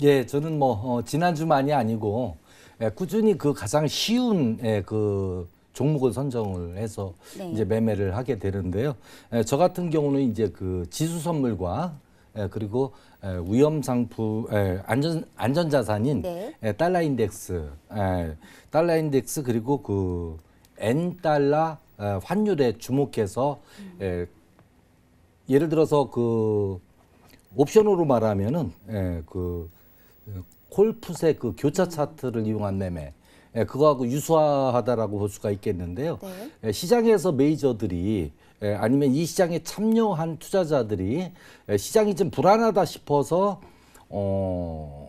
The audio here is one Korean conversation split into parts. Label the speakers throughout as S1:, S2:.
S1: 예, 저는 뭐 어, 지난주만이 아니고 예, 꾸준히 그 가장 쉬운 예, 그 종목을 선정을 해서
S2: 네.
S1: 이제 매매를 하게 되는데요. 예, 저 같은 경우는 이제 그 지수 선물과 예, 그리고 예, 위험 상품 예, 안전 안전 자산인
S2: 네.
S1: 예, 달러 인덱스, 예, 달러 인덱스 그리고 그 N 달러 예, 환율에 주목해서 예, 예를 들어서 그 옵션으로 말하면은 예, 그 콜풋의 그 교차 차트를 이용한 매매 예, 그거하고 유사하다라고 볼 수가 있겠는데요.
S2: 네.
S1: 예, 시장에서 메이저들이 예, 아니면 이 시장에 참여한 투자자들이 예, 시장이 좀 불안하다 싶어서 어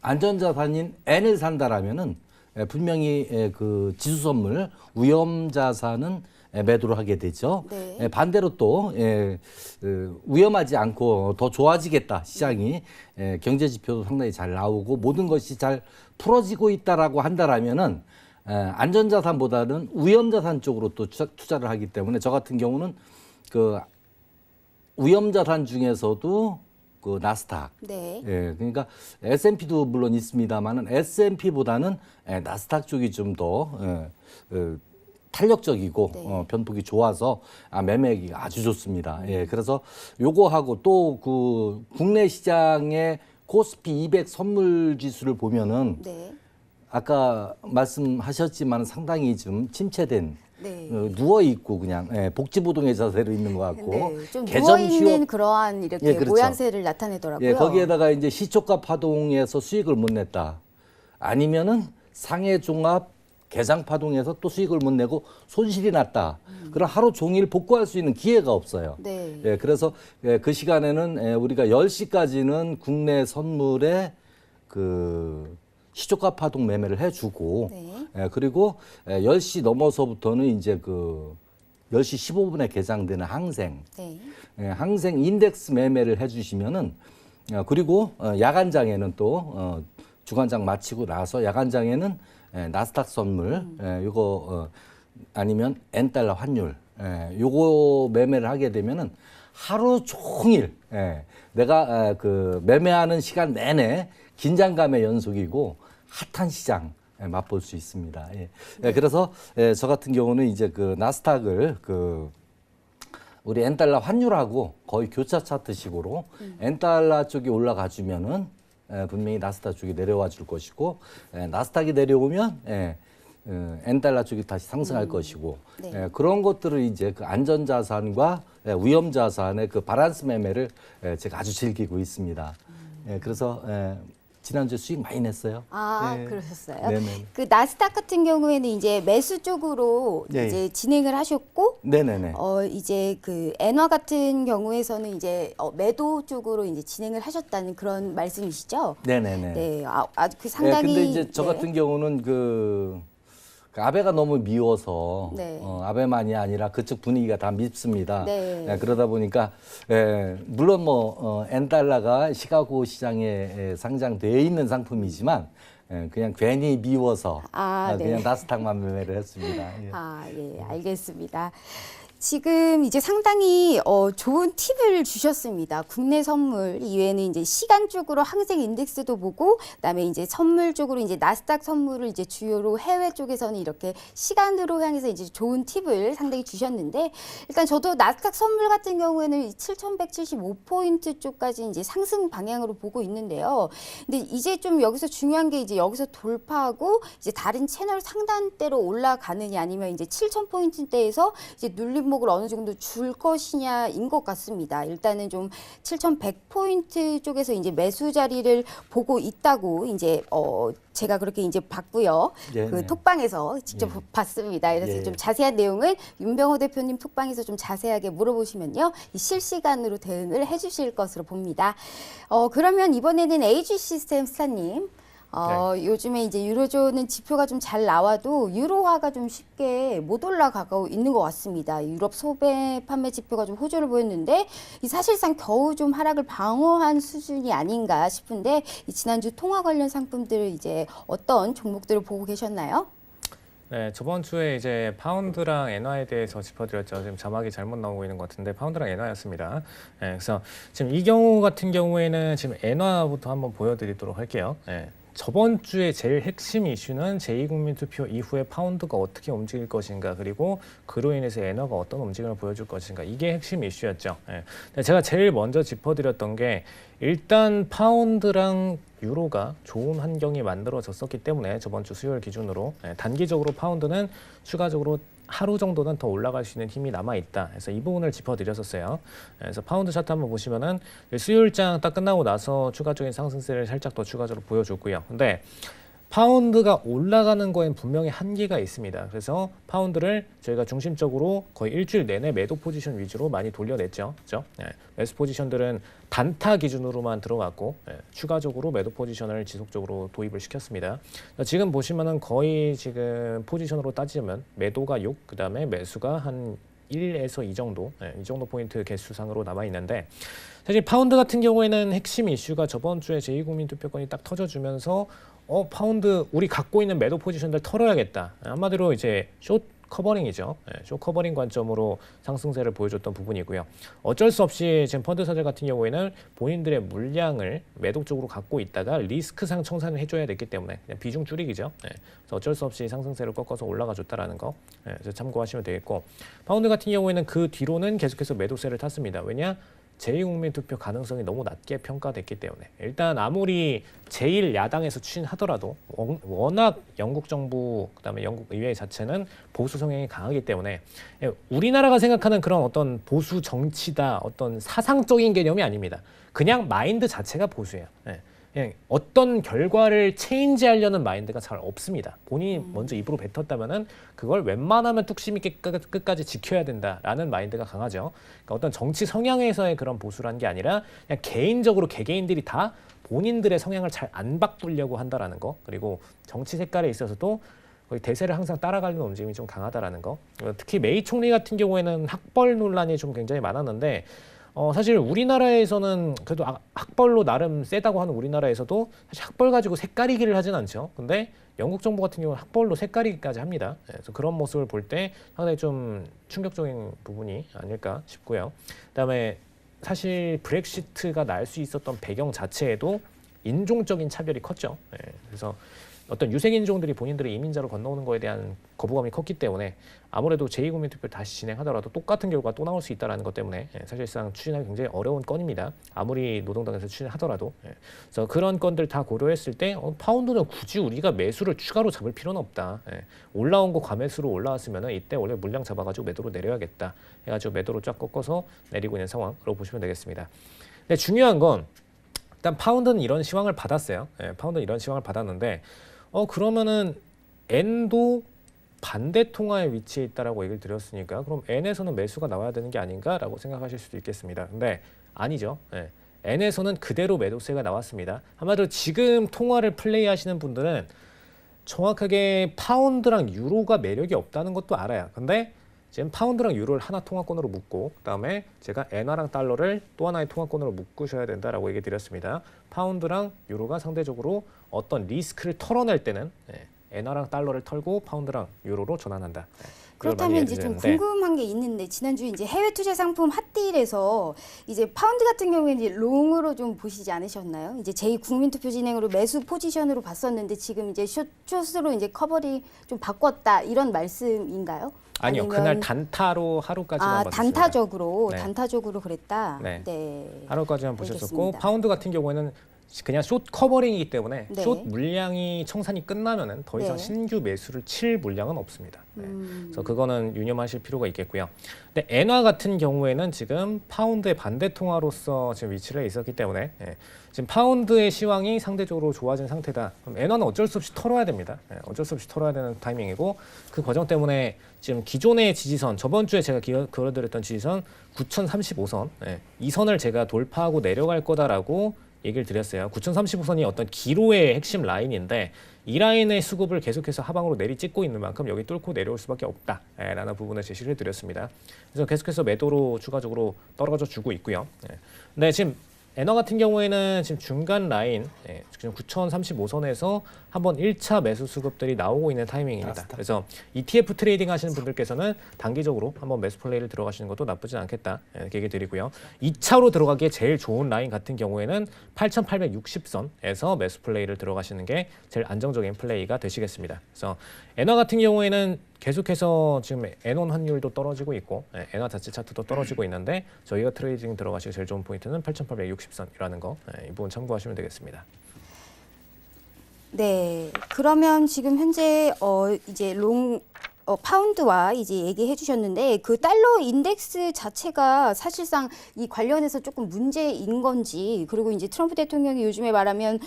S1: 안전자산인 N을 산다라면은 예, 분명히 예, 그 지수 선물 위험 자산은 예, 매도를 하게 되죠.
S2: 네.
S1: 예, 반대로 또 예, 그 위험하지 않고 더 좋아지겠다 시장이 예, 경제 지표도 상당히 잘 나오고 모든 것이 잘 풀어지고 있다라고 한다라면은 예, 안전자산보다는 위험자산 쪽으로 또 투자, 투자를 하기 때문에 저 같은 경우는 그 위험자산 중에서도 그 나스닥
S2: 네.
S1: 예, 그러니까 S&P도 물론 있습니다만은 S&P보다는 예, 나스닥 쪽이 좀더 예, 어, 탄력적이고
S2: 네.
S1: 어, 변폭이 좋아서 아, 매매하기가 아주 좋습니다. 예, 그래서 요거하고 또 그 국내 시장의 코스피 200 선물 지수를 보면은
S2: 네.
S1: 아까 말씀하셨지만 상당히 좀 침체된
S2: 네.
S1: 어, 누워 있고 그냥 예, 복지부동의 자세로 있는 것 같고
S2: 네, 좀
S1: 개점
S2: 누워 있는 그러한 이렇게
S1: 예, 그렇죠.
S2: 모양새를 나타내더라고요.
S1: 예, 거기에다가 이제 시초가 파동에서 수익을 못 냈다. 아니면은 상해 종합 개장 파동에서 또 수익을 못 내고 손실이 났다. 그럼 하루 종일 복구할 수 있는 기회가 없어요.
S2: 네.
S1: 예, 그래서 예, 그 시간에는 예, 우리가 10시까지는 국내 선물에 그 시초가 파동 매매를 해주고
S2: 네.
S1: 예, 그리고 예, 10시 넘어서부터는 이제 그 10시 15분에 개장되는 항생
S2: 네.
S1: 예, 항생 인덱스 매매를 해주시면은 어, 그리고 어, 야간장에는 또 어, 주간장 마치고 나서 야간장에는 예, 나스닥 선물 예, 요거 어, 아니면 N 달러 환율 예, 요거 매매를 하게 되면은 하루 종일 예, 내가 에, 그 매매하는 시간 내내 긴장감의 연속이고 핫한 시장 예, 맛볼 수 있습니다. 예. 예, 그래서 예, 저 같은 경우는 이제 그 나스닥을 그 우리 엔달러 환율하고 거의 교차 차트식으로 엔달러 쪽이 올라가 주면은 에, 분명히 나스닥 쪽이 내려와 줄 것이고 에, 나스닥이 내려오면 에, 어, 엔달러 쪽이 다시 상승할 것이고
S2: 네.
S1: 에, 그런 것들을 이제 그 안전 자산과 에, 위험 자산의 그 바란스 매매를 에, 제가 아주 즐기고 있습니다. 예, 그래서 에, 지난주 에 수익 많이 냈어요.
S2: 아,
S1: 예.
S2: 그러셨어요?
S1: 네네.
S2: 그 나스닥 같은 경우에는 이제 매수 쪽으로
S1: 예,
S2: 이제 진행을 하셨고
S1: 네네네.
S2: 어 이제 그 엔화 같은 경우에서는 이제 어, 매도 쪽으로 이제 진행을 하셨다는 그런 말씀이시죠?
S1: 네네네.
S2: 네. 아, 아주 그 상당히
S1: 예, 근데 이제 저
S2: 네.
S1: 같은 경우는 그, 그 아베가 너무 미워서
S2: 네.
S1: 어, 아베만이 아니라 그쪽 분위기가 다 밉습니다.
S2: 네.
S1: 예, 그러다 보니까 예, 물론 뭐 어, 엔달러가 시카고 시장에 예, 상장되어 있는 상품이지만 예, 그냥 괜히 미워서
S2: 아,
S1: 어,
S2: 네.
S1: 그냥 나스닥만 매매를 했습니다. 예.
S2: 아, 예, 알겠습니다. 지금 이제 상당히 어, 좋은 팁을 주셨습니다. 국내 선물 이외에는 이제 시간 쪽으로 항생 인덱스도 보고 그다음에 이제 선물 쪽으로 이제 나스닥 선물을 이제 주요로 해외 쪽에서는 이렇게 시간으로 향해서 이제 좋은 팁을 상당히 주셨는데 일단 저도 나스닥 선물 같은 경우에는 7,175포인트 쪽까지 이제 상승 방향으로 보고 있는데요. 근데 이제 좀 여기서 중요한 게 이제 여기서 돌파하고 이제 다른 채널 상단대로 올라가느냐 아니면 이제 7,000포인트대에서 이제 눌림 종목을 어느 정도 줄 것이냐인 것 같습니다. 일단은 좀 7,100포인트 쪽에서 이제 매수 자리를 보고 있다고 이제 어 제가 그렇게 이제 봤고요.
S1: 예,
S2: 그
S1: 네.
S2: 톡방에서 직접
S1: 예.
S2: 봤습니다. 그래서
S1: 예.
S2: 좀 자세한 내용을 윤병호 대표님 톡방에서 좀 자세하게 물어보시면요. 이 실시간으로 대응을 해 주실 것으로 봅니다. 어, 그러면 이번에는 AG 시스템 스타님. 어, 요즘에 이제 유로존은 지표가 좀 잘 나와도 유로화가 좀 쉽게 못 올라가고 있는 것 같습니다. 유럽 소매 판매 지표가 좀 호조를 보였는데 이 사실상 겨우 좀 하락을 방어한 수준이 아닌가 싶은데 이 지난주 통화 관련 상품들을 이제 어떤 종목들을 보고 계셨나요?
S3: 네, 저번 주에 이제 파운드랑 엔화에 대해서 짚어드렸죠. 지금 자막이 잘못 나오고 있는 것 같은데 파운드랑 엔화였습니다. 네, 그래서 지금 이 경우 같은 경우에는 지금 엔화부터 한번 보여드리도록 할게요. 네, 저번 주에 제일 핵심 이슈는 제2국민 투표 이후에 파운드가 어떻게 움직일 것인가 그리고 그로 인해서 엔화가 어떤 움직임을 보여줄 것인가 이게 핵심 이슈였죠. 예. 제가 제일 먼저 짚어드렸던 게 일단 파운드랑 유로가 좋은 환경이 만들어졌었기 때문에 저번 주 수요일 기준으로 예, 단기적으로 파운드는 추가적으로 하루 정도는 더 올라갈 수 있는 힘이 남아 있다. 그래서 이 부분을 짚어드렸었어요. 예, 그래서 파운드 차트 한번 보시면은 수요일장 딱 끝나고 나서 추가적인 상승세를 살짝 더 추가적으로 보여줬고요. 근데 파운드가 올라가는 거엔 분명히 한계가 있습니다. 그래서 파운드를 저희가 중심적으로 거의 일주일 내내 매도 포지션 위주로 많이 돌려냈죠. 그죠? 네. 매수 포지션들은 단타 기준으로만 들어왔고 예, 추가적으로 매도 포지션을 지속적으로 도입을 시켰습니다. 지금 보시면은 거의 지금 포지션으로 따지면 매도가 6, 그다음에 매수가 한 1에서 2 정도, 예, 이 정도 포인트 개수상으로 남아 있는데 사실 파운드 같은 경우에는 핵심 이슈가 저번 주에 제2국민 투표권이 딱 터져주면서 어 파운드 우리 갖고 있는 매도 포지션들 털어야겠다. 한마디로 이제 숏 커버링이죠. 예, 숏 커버링 관점으로 상승세를 보여줬던 부분이고요. 어쩔 수 없이 지금 펀드사들 같은 경우에는 본인들의 물량을 매도 쪽으로 갖고 있다가 리스크상 청산을 해줘야 됐기 때문에 그냥 비중 줄이기죠. 예, 그래서 어쩔 수 없이 상승세를 꺾어서 올라가 줬다라는 거 예, 참고하시면 되겠고 파운드 같은 경우에는 그 뒤로는 계속해서 매도세를 탔습니다. 왜냐? 제2국민 투표 가능성이 너무 낮게 평가됐기 때문에 일단 아무리 제1야당에서 추진하더라도 원- 워낙 영국 정부 그다음에 영국 의회 자체는 보수 성향이 강하기 때문에 예, 우리나라가 생각하는 그런 어떤 보수 정치다 어떤 사상적인 개념이 아닙니다. 그냥 마인드 자체가 보수예요. 예. 그냥 어떤 결과를 체인지하려는 마인드가 잘 없습니다. 본인이 먼저 입으로 뱉었다면은 그걸 웬만하면 뚝심 있게 끝- 끝까지 지켜야 된다라는 마인드가 강하죠. 그러니까 어떤 정치 성향에서의 그런 보수란 게 아니라 그냥 개인적으로 개개인들이 다 본인들의 성향을 잘 안 바꾸려고 한다라는 거. 그리고 정치 색깔에 있어서도 거의 대세를 항상 따라가려는 움직임이 좀 강하다라는 거. 어, 특히 메이 총리 같은 경우에는 학벌 논란이 좀 굉장히 많았는데 어, 사실 우리나라에서는 그래도 아- 학벌로 나름 세다고 하는 우리나라에서도 사실 학벌 가지고 색깔이기를 하진 않죠. 근데 영국 정부 같은 경우는 학벌로 색깔이기까지 합니다. 예, 그래서 그런 모습을 볼 때 상당히 좀 충격적인 부분이 아닐까 싶고요. 그다음에 사실 브렉시트가 날 수 있었던 배경 자체에도 인종적인 차별이 컸죠. 예, 그래서 어떤 유색 인종들이 본인들의 이민자로 건너오는 거에 대한 거부감이 컸기 때문에 아무래도 제2국민 투표를 다시 진행하더라도 똑같은 결과가 또 나올 수 있다는 것 때문에 예, 사실상 추진하기 굉장히 어려운 건입니다. 아무리 노동당에서 추진하더라도 예. 그래서 그런 건들 다 고려했을 때 어, 파운드는 굳이 우리가 매수를 추가로 잡을 필요는 없다. 예. 올라온 거 과매수로 올라왔으면 이때 원래 물량 잡아가지고 매도로 내려야겠다. 해가지고 매도로 쫙 꺾어서 내리고 있는 상황으로 보시면 되겠습니다. 근데 중요한 건 일단 파운드는 이런 시황을 받았어요. 예, 파운드는 이런 시황을 받았는데 어 그러면은 엔도 반대 통화에 위치해 있다라고 얘기를 드렸으니까 그럼 N에서는 매수가 나와야 되는 게 아닌가라고 생각하실 수도 있겠습니다. 근데 아니죠. 예. N에서는 그대로 매도세가 나왔습니다. 아마도 지금 통화를 플레이하시는 분들은 정확하게 파운드랑 유로가 매력이 없다는 것도 알아요. 근데 지금 파운드랑 유로를 하나 통화권으로 묶고 그다음에 제가 엔화랑 달러를 또 하나의 통화권으로 묶으셔야 된다라고 얘기 드렸습니다. 파운드랑 유로가 상대적으로 어떤 리스크를 털어낼 때는 예, 엔화랑 달러를 털고 파운드랑 유로로 전환한다.
S2: 그렇다면 이제 좀 궁금한 게 있는데 지난주 이제 해외 투자 상품 핫딜에서 이제 파운드 같은 경우에는 이제 롱으로 좀 보시지 않으셨나요? 이제 제2 국민 투표 진행으로 매수 포지션으로 봤었는데 지금 이제 숏, 숏으로 이제 커버리 좀 바꿨다 이런 말씀인가요?
S3: 아니요
S2: 아니면-
S3: 그날 단타로 하루까지만
S2: 아
S3: 봤습니다.
S2: 단타적으로
S3: 네.
S2: 단타적으로 그랬다.
S3: 네.
S2: 네.
S3: 하루까지만 보셨었고. 파운드 같은 경우에는 그냥 숏 커버링이기 때문에
S2: 네.
S3: 숏 물량이 청산이 끝나면은 더 이상
S2: 네.
S3: 신규 매수를 칠 물량은 없습니다. 네.
S2: 음.
S3: 그래서 그거는 유념하실 필요가 있겠고요. 근데 엔화 같은 경우에는 지금 파운드의 반대 통화로서 지금 위치를 해 있었기 때문에 예, 지금 파운드의 시황이 상대적으로 좋아진 상태다. 그럼 엔화는 어쩔 수 없이 털어야 됩니다. 예, 어쩔 수 없이 털어야 되는 타이밍이고 그 과정 때문에 지금 기존의 지지선 저번 주에 제가 그려드렸던 지지선 9,035선 예, 이 선을 제가 돌파하고 내려갈 거다라고 얘기를 드렸어요. 9,035선이 어떤 기로의 핵심 라인인데 이 라인의 수급을 계속해서 하방으로 내리찍고 있는 만큼 여기 뚫고 내려올 수밖에 없다라는 부분을 제시를 드렸습니다. 그래서 계속해서 매도로 추가적으로 떨어져 주고 있고요. 예. 근데 지금 에너 같은 경우에는 지금 중간 라인 예, 지금 9,035선에서 한번 1차 매수 수급들이 나오고 있는 타이밍입니다. 그래서 ETF 트레이딩 하시는 분들께서는 단기적으로 한번 매수 플레이를 들어가시는 것도 나쁘지 않겠다 예, 이렇게 얘기 드리고요. 2차로 들어가기에 제일 좋은 라인 같은 경우에는 8,860선에서 매수 플레이를 들어가시는 게 제일 안정적인 플레이가 되시겠습니다. 그래서 에너 같은 경우에는 계속해서 지금 에논 환율도 떨어지고 있고 예, 엔화 자체 차트도 떨어지고 있는데 저희가 트레이딩 들어가시기 제일 좋은 포인트는 8,860선이라는 거 예, 이 부분 참고하시면 되겠습니다.
S2: 네. 그러면 지금 현재 어 이제 롱 어, 파운드와 이제 얘기해 주셨는데 그 달러 인덱스 자체가 사실상 이 관련해서 조금 문제인 건지 그리고 이제 트럼프 대통령이 요즘에 말하면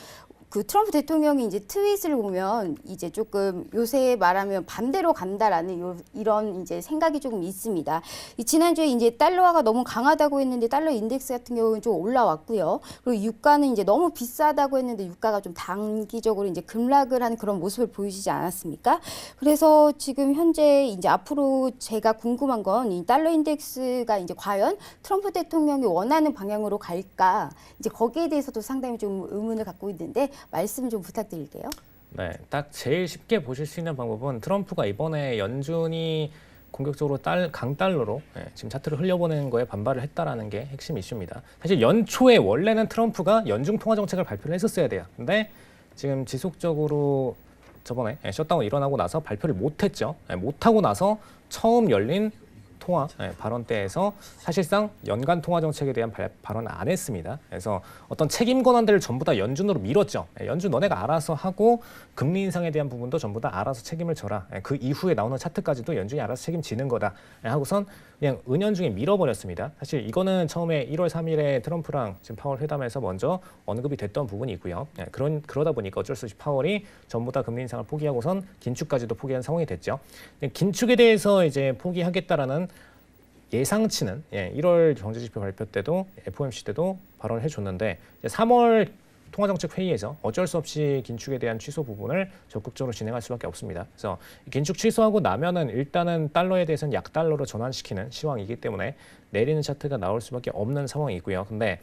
S2: 그 트럼프 대통령이 이제 트윗을 보면 이제 조금 요새 말하면 반대로 간다라는 요, 이런 이제 생각이 조금 있습니다. 이 지난주에 이제 달러화가 너무 강하다고 했는데 달러 인덱스 같은 경우는 좀 올라왔고요. 그리고 유가는 이제 너무 비싸다고 했는데 유가가 좀 단기적으로 이제 급락을 하는 그런 모습을 보이시지 않았습니까? 그래서 지금 현재 이제 앞으로 제가 궁금한 건 이 달러 인덱스가 이제 과연 트럼프 대통령이 원하는 방향으로 갈까? 이제 거기에 대해서도 상당히 좀 의문을 갖고 있는데 말씀 좀 부탁드릴게요.
S3: 네, 딱 제일 쉽게 보실 수 있는 방법은 트럼프가 이번에 연준이 공격적으로 달, 강달러로 예, 지금 차트를 흘려보내는 거에 반발을 했다라는 게 핵심 이슈입니다. 사실 연초에 원래는 트럼프가 연중 통화 정책을 발표를 했었어야 돼요. 근데 지금 지속적으로 저번에 예, 셧다운 일어나고 나서 발표를 못했죠. 예, 못하고 나서 처음 열린 통화 예, 발언 때에서 사실상 연간 통화 정책에 대한 발, 발언을 안 했습니다. 그래서 어떤 책임 권한들을 전부 다 연준으로 밀었죠. 예, 연준 너네가 알아서 하고 금리 인상에 대한 부분도 전부 다 알아서 책임을 져라. 예, 그 이후에 나오는 차트까지도 연준이 알아서 책임지는 거다. 예, 하고선 그냥 은연중에 밀어버렸습니다. 사실 이거는 처음에 1월 3일에 트럼프랑 지금 파월 회담에서 먼저 언급이 됐던 부분이고요. 예, 그런 그러다 보니까 어쩔 수 없이 파월이 전부 다 금리 인상을 포기하고선 긴축까지도 포기한 상황이 됐죠. 예, 긴축에 대해서 이제 포기하겠다라는 예상치는 예, 1월 경제지표 발표 때도 FOMC 때도 발언을 해줬는데 이제 3월 통화정책 회의에서 어쩔 수 없이 긴축에 대한 취소 부분을 적극적으로 진행할 수밖에 없습니다. 그래서 긴축 취소하고 나면은 일단은 달러에 대해서는 약달러로 전환시키는 시황이기 때문에 내리는 차트가 나올 수밖에 없는 상황이고요. 근데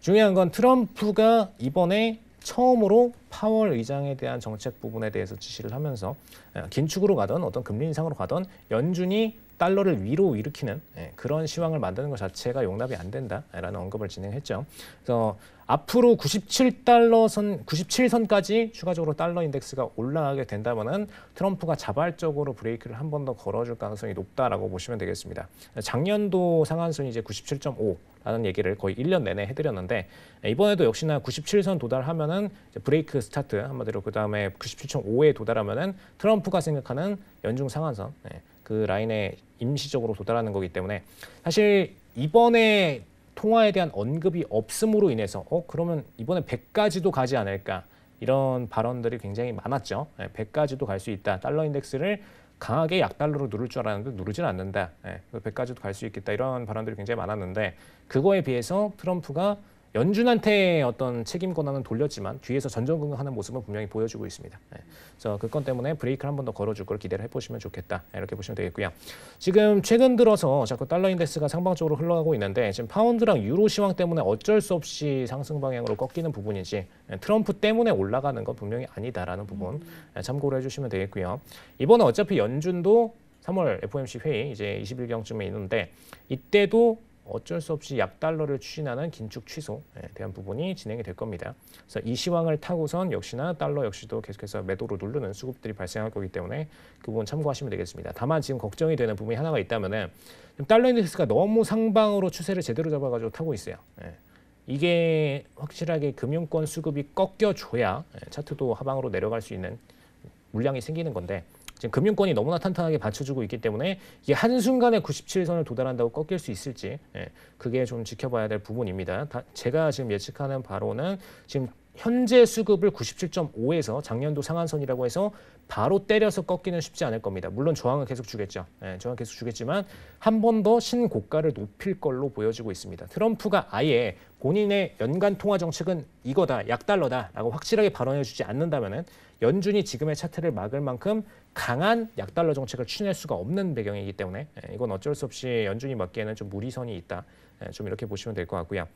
S3: 중요한 건 트럼프가 이번에 처음으로 파월 의장에 대한 정책 부분에 대해서 지시를 하면서 예, 긴축으로 가던 어떤 금리 인상으로 가던 연준이 달러를 위로 일으키는 예, 그런 시황을 만드는 것 자체가 용납이 안 된다라는 언급을 진행했죠. 그래서 앞으로 97달러 선, 97선까지 추가적으로 달러 인덱스가 올라가게 된다면은 트럼프가 자발적으로 브레이크를 한 번 더 걸어줄 가능성이 높다라고 보시면 되겠습니다. 작년도 상한선이 이제 97.5라는 얘기를 거의 1년 내내 해드렸는데 이번에도 역시나 97선 도달하면은 브레이크 스타트 한마디로 그 다음에 97.5에 도달하면은 트럼프가 생각하는 연중 상한선 예, 그 라인에 임시적으로 도달하는 거기 때문에 사실 이번에 통화에 대한 언급이 없음으로 인해서 어 그러면 이번에 100까지도 가지 않을까 이런 발언들이 굉장히 많았죠. 예, 100까지도 갈 수 있다. 달러 인덱스를 강하게 약달러로 누를 줄 알았는데 누르진 않는다. 예, 100까지도 갈 수 있겠다. 이런 발언들이 굉장히 많았는데 그거에 비해서 트럼프가 연준한테 어떤 책임 권한은 돌렸지만 뒤에서 전전긍긍하는 모습은 분명히 보여주고 있습니다. 예. 그래서 그 건 때문에 브레이크를 한 번 더 걸어줄 걸 기대를 해보시면 좋겠다. 이렇게 보시면 되겠고요. 지금 최근 들어서 자꾸 달러 인덱스가 상방적으로 흘러가고 있는데 지금 파운드랑 유로 시황 때문에 어쩔 수 없이 상승 방향으로 꺾이는 부분이지 예, 트럼프 때문에 올라가는 건 분명히 아니다라는 부분 예, 참고를 해주시면 되겠고요. 이번에 어차피 연준도 3월 FOMC 회의 이제 20일경쯤에 있는데 이때도 어쩔 수 없이 약달러를 추진하는 긴축 취소에 대한 부분이 진행이 될 겁니다. 그래서 이 시황을 타고선 역시나 달러 역시도 계속해서 매도로 누르는 수급들이 발생할 거기 때문에 그 부분 참고하시면 되겠습니다. 다만 지금 걱정이 되는 부분이 하나가 있다면은 지금 달러 인덱스가 너무 상방으로 추세를 제대로 잡아가지고 타고 있어요. 예. 이게 확실하게 금융권 수급이 꺾여줘야 예, 차트도 하방으로 내려갈 수 있는 물량이 생기는 건데 지금 금융권이 너무나 탄탄하게 받쳐주고 있기 때문에 이게 한순간에 97선을 도달한다고 꺾일 수 있을지 예, 그게 좀 지켜봐야 될 부분입니다. 다- 제가 지금 예측하는 바로는 지금 현재 수급을 97.5에서 작년도 상한선이라고 해서 바로 때려서 꺾기는 쉽지 않을 겁니다. 물론 저항은 계속 주겠죠. 예, 저항 계속 주겠지만 한 번 더 신고가를 높일 걸로 보여지고 있습니다. 트럼프가 아예 본인의 연간 통화 정책은 이거다, 약달러다라고 확실하게 발언해주지 않는다면은 연준이 지금의 차트를 막을 만큼 강한 약달러 정책을 추진할 수가 없는 배경이기 때문에 예, 이건 어쩔 수 없이 연준이 맞기에는 좀 무리선이 있다. 예, 좀 이렇게 보시면 될 것 같고요.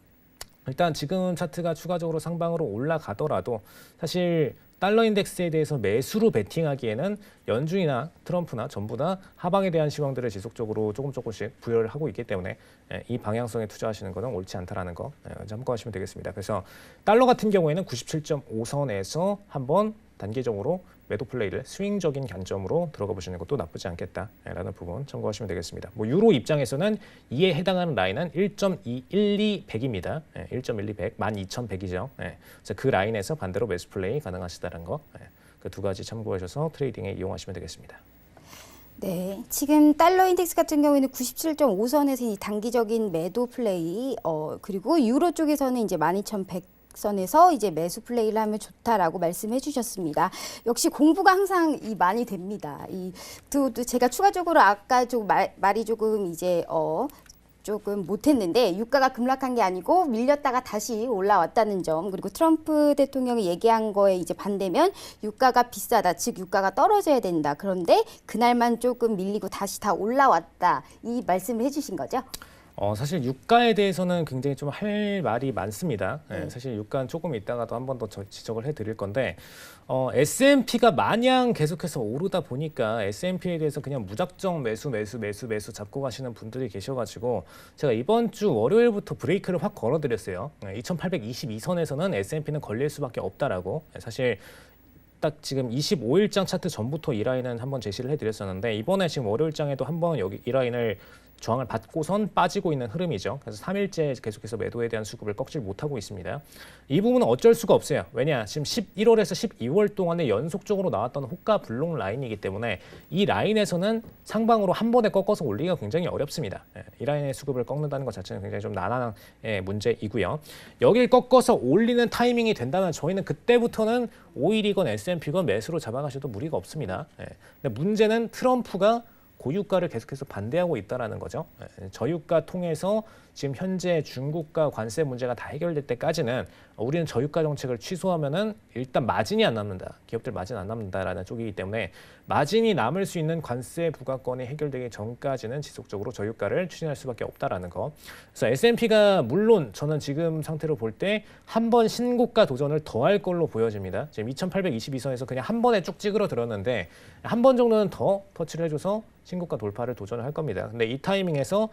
S3: 일단 지금 차트가 추가적으로 상방으로 올라가더라도 사실 달러 인덱스에 대해서 매수로 베팅하기에는 연준이나 트럼프나 전부 다 하방에 대한 시황들을 지속적으로 조금 조금씩 부여를 하고 있기 때문에 예, 이 방향성에 투자하시는 것은 옳지 않다라는 거 예, 참고하시면 되겠습니다. 그래서 달러 같은 경우에는 97.5선에서 한번 단계적으로 매도 플레이를 스윙적인 관점으로 들어가 보시는 것도 나쁘지 않겠다라는 부분 참고하시면 되겠습니다. 뭐 유로 입장에서는 이에 해당하는 라인은 1.212백입니다. 예, 1.12100, 12,100이죠. 예, 그래서 그 라인에서 반대로 매수 플레이 가능하시다는 거. 그 두 가지 참고하셔서 트레이딩에 이용하시면 되겠습니다.
S2: 네, 지금 달러 인덱스 같은 경우에는 97.5선에서 이 단기적인 매도 플레이, 어, 그리고 유로 쪽에서는 이제 12,100 선에서 이제 매수 플레이를 하면 좋다라고 말씀해 주셨습니다. 역시 공부가 항상 이 많이 됩니다. 이, 또, 또 제가 추가적으로 아까 좀 말, 말이 조금 이제, 어, 조금 못했는데 유가가 급락한 게 아니고 밀렸다가 다시 올라왔다는 점 그리고 트럼프 대통령이 얘기한 거에 이제 반대면 유가가 비싸다 즉 유가가 떨어져야 된다 그런데 그날만 조금 밀리고 다시 다 올라왔다 이 말씀을 해주신 거죠?
S3: 어, 사실 유가에 대해서는 굉장히 좀 할 말이 많습니다. 예,
S2: 네.
S3: 사실 유가는 조금 이따가도 한번 더 지적을 해드릴 건데 어, S&P가 마냥 계속해서 오르다 보니까 S&P에 대해서 그냥 무작정 매수 매수 매수 매수 잡고 가시는 분들이 계셔가지고 제가 이번 주 월요일부터 브레이크를 확 걸어드렸어요. 2,822선에서는 S&P는 걸릴 수밖에 없다라고 예, 사실 딱 지금 25일장 차트 전부터 이 라인은 한번 제시를 해드렸었는데 이번에 지금 월요일장에도 한번 여기 이 라인을 저항을 받고선 빠지고 있는 흐름이죠. 그래서 3일째 계속해서 매도에 대한 수급을 꺾질 못하고 있습니다. 이 부분은 어쩔 수가 없어요. 왜냐? 지금 11월에서 12월 동안에 연속적으로 나왔던 호가 블록 라인이기 때문에 이 라인에서는 상방으로 한 번에 꺾어서 올리기가 굉장히 어렵습니다. 예, 이 라인의 수급을 꺾는다는 것 자체는 굉장히 좀 난한 예, 문제이고요. 여길 꺾어서 올리는 타이밍이 된다면 저희는 그때부터는 오일이건 S&P건 매수로 잡아가셔도 무리가 없습니다. 예, 근데 문제는 트럼프가 고유가를 계속해서 반대하고 있다라는 거죠. 예, 저유가 통해서 지금 현재 중국과 관세 문제가 다 해결될 때까지는 우리는 저유가 정책을 취소하면은 일단 마진이 안 남는다. 기업들 마진 안 남는다라는 쪽이기 때문에 마진이 남을 수 있는 관세 부과권이 해결되기 전까지는 지속적으로 저유가를 추진할 수밖에 없다라는 거. 그래서 S&P가 물론 저는 지금 상태로 볼 때 한 번 신고가 도전을 더할 걸로 보여집니다. 지금 2,822선에서 그냥 한 번에 쭉 찌그러 들었는데 한 번 정도는 더 터치를 해줘서 신고가 돌파를 도전을 할 겁니다. 근데 이 타이밍에서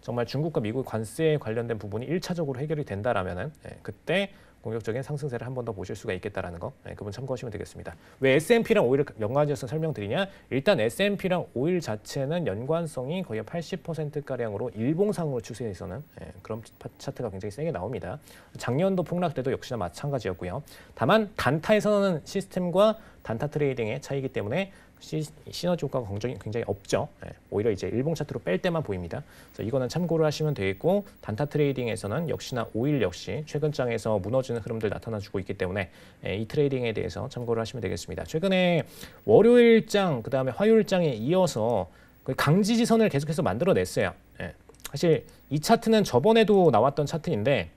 S3: 정말 중국과 미국 관세에 관련된 부분이 일차적으로 해결이 된다라면은 예, 그때 공격적인 상승세를 한 번 더 보실 수가 있겠다라는 거 예, 그분 참고하시면 되겠습니다. 왜 S&P랑 오일을 연관지어서 설명드리냐? 일단 S&P랑 오일 자체는 연관성이 거의 80% 가량으로 일봉상으로 추세에서는 예, 그런 파- 차트가 굉장히 세게 나옵니다. 작년도 폭락 때도 역시나 마찬가지였고요. 다만 단타에서는 시스템과 단타 트레이딩의 차이기 때문에 시, 시너지 효과가 굉장히, 굉장히 없죠. 예, 오히려 이제 일봉 차트로 뺄 때만 보입니다. 그래서 이거는 참고를 하시면 되겠고 단타 트레이딩에서는 역시나 오일 역시 최근 장에서 무너지는 흐름들 나타나주고 있기 때문에 예, 이 트레이딩에 대해서 참고를 하시면 되겠습니다. 최근에 월요일 장 그 다음에 화요일 장에 이어서 그 강지지선을 계속해서 만들어냈어요. 예, 사실 이 차트는 저번에도 나왔던 차트인데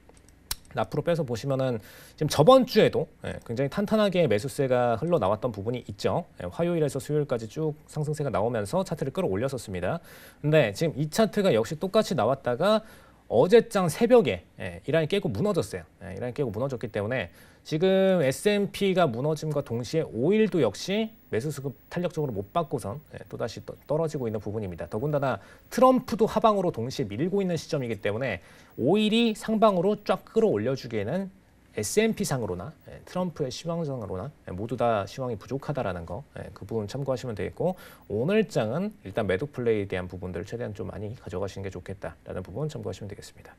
S3: 앞으로 빼서 보시면은 지금 저번 주에도 예, 굉장히 탄탄하게 매수세가 흘러 나왔던 부분이 있죠. 예, 화요일에서 수요일까지 쭉 상승세가 나오면서 차트를 끌어올렸었습니다. 근데 지금 이 차트가 역시 똑같이 나왔다가 어제장 새벽에 예, 이 라인 깨고 무너졌어요. 예, 이 라인 깨고 무너졌기 때문에 지금 S&P가 무너짐과 동시에 오일도 역시 매수 수급 탄력적으로 못 받고선 예, 또다시 떠- 떨어지고 있는 부분입니다. 더군다나 트럼프도 하방으로 동시에 밀고 있는 시점이기 때문에 오일이 상방으로 쫙 끌어올려주기에는 S&P 상으로나 예, 트럼프의 시황상으로나 예, 모두 다 시황이 부족하다라는 거, 예, 그 부분 참고하시면 되겠고 오늘 장은 일단 매도 플레이에 대한 부분들을 최대한 좀 많이 가져가시는 게 좋겠다라는 부분 참고하시면 되겠습니다.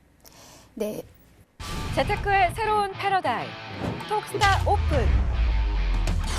S2: 네.
S4: 재테크의 새로운 패러다임. 톡스타 오픈.